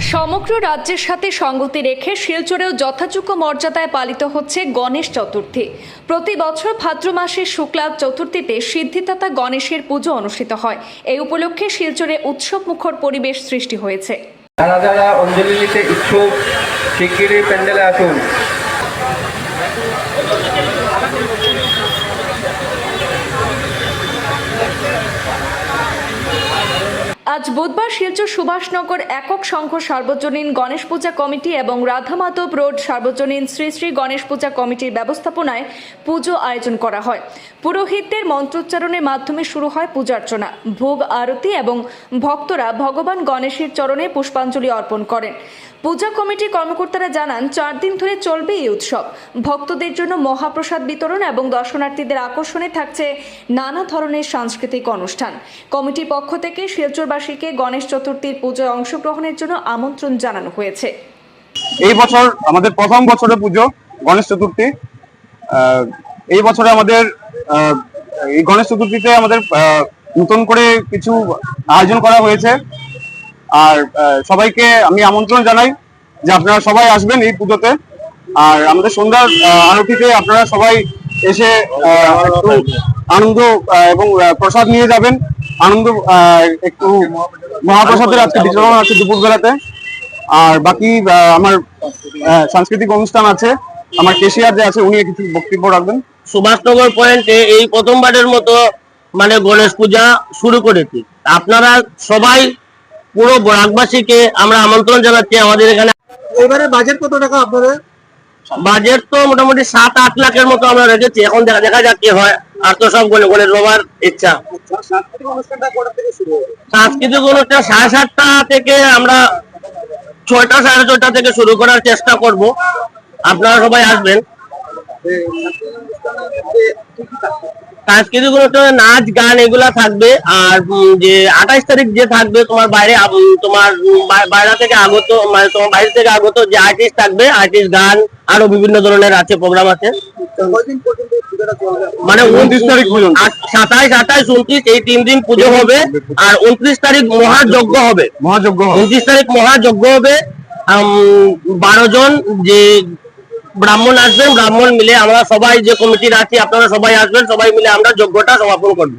সমগ্র রাজ্যের সাথে সঙ্গতি রেখে শিলচরেও যথাযোগ্য মর্যাদায় পালিত হচ্ছে গণেশ চতুর্থী। প্রতি বছর ভাদ্র মাসের শুক্লা চতুর্থীতে সিদ্ধিদাতা গণেশের পুজো অনুষ্ঠিত হয়। এই উপলক্ষে শিলচরে উৎসব মুখর পরিবেশ সৃষ্টি হয়েছে। যারা যারা অঞ্জলি নিতে ইচ্ছুক, শিগগিরই প্যান্ডেলে আসুন। আজ বুধবার শিলচর সুভাষনগর একক সংঘ সার্বজনীন গণেশ পূজা কমিটি এবং রাধামাধব রোড সার্বজনীন শ্রী শ্রী গণেশ পূজা কমিটির ব্যবস্থাপনায় পুজো আয়োজন করা হয়। পুরোহিতদের মন্ত্রোচ্চারণের মাধ্যমে শুরু হয় পূজার্চনা। ভোগ আরতি এবং ভক্তরা ভগবান গণেশের চরণে পুষ্পাঞ্জলি অর্পণ করেন। পূজা কমিটির কর্মকর্তারা জানান, চার দিন ধরে চলবে এই উৎসব। ভক্তদের জন্য মহাপ্রসাদ বিতরণ এবং দর্শনার্থীদের আকর্ষণে থাকছে নানা ধরনের সাংস্কৃতিক অনুষ্ঠান। কমিটির পক্ষ থেকে শিলচরবাসীকে গণেশ চতুর্থীর পুজোয় অংশগ্রহণের জন্য আমন্ত্রণ জানানো হয়েছে। এই বছর আমাদের প্রথম বছরের পুজো গণেশ চতুর্থী। এই বছরে আমাদের এই গণেশ চতুর্থীতে আমাদের নতুন করে কিছু আয়োজন করা হয়েছে। আর সবাইকে আমি আমন্ত্রণ জানাই যে আপনারা সবাই আসবেন এই পুজোতে। আর আমাদের সন্ধ্যার আরতিতে আপনারা সবাই এসে আনন্দ এবং প্রসাদ নিয়ে যাবেন। আনন্দ আহ, একটু মহাপ্রসাদের আজকে বিতরণ আছে দুপুর বেলাতে। আর বাকি আমার আহ, সাংস্কৃতিক অনুষ্ঠান আছে। আমার কেশিয়ার যে আছে উনি কিছু বক্তব্য রাখবেন। সুভাষনগর পয়েন্টে এই প্রথমবারের মতো মানে গণেশ পূজা শুরু করেছি। আপনারা সবাই পুরো বরাকবাসীকে আমরা আমন্ত্রণ জানাচ্ছি আমাদের এখানে। এবারে বাজেট কত টাকা আপনাদের? বাজেট তো মোটামুটি সাত, আট লাখের মতো আমরা রেখেছি। এখন দেখা দেখা যাক কি হয়। আর তো সব বলে গণেশ রোবার ইচ্ছা। সাংস্কৃতিক অনুষ্ঠান সাড়ে সাতটা থেকে আমরা ছয়টা, সাড়ে ছয়টা থেকে শুরু করার চেষ্টা করব। আপনারা সবাই আসবেন। সাংস্কৃতিক অনুষ্ঠানে নাচ গান এগুলা থাকবে। আর যে আঠাইশ তারিখ যে থাকবে তোমার বাইরে তোমার বাইরে থেকে আগত মানে তোমার বাইরে থেকে আগত যে আর্টিস্ট থাকবে আর্টিস্ট গান আরও বিভিন্ন ধরনের আছে প্রোগ্রাম আছে। মানে উনত্রিশ তারিখ পর্যন্ত। সাতাইশ আঠাইশ উনত্রিশ এই তিন দিন পুজো হবে। আর উনত্রিশ তারিখ মহাযজ্ঞ হবে। মহাযজ্ঞ উনত্রিশ তারিখ মহাযজ্ঞ হবে। বারো জন যে ব্রাহ্মণ আসবেন, ব্রাহ্মণ মিলে আমরা সবাই যে কমিটির আছি, আপনারা সবাই আসবেন, সবাই মিলে আমরা যজ্ঞটা সমাপন করব।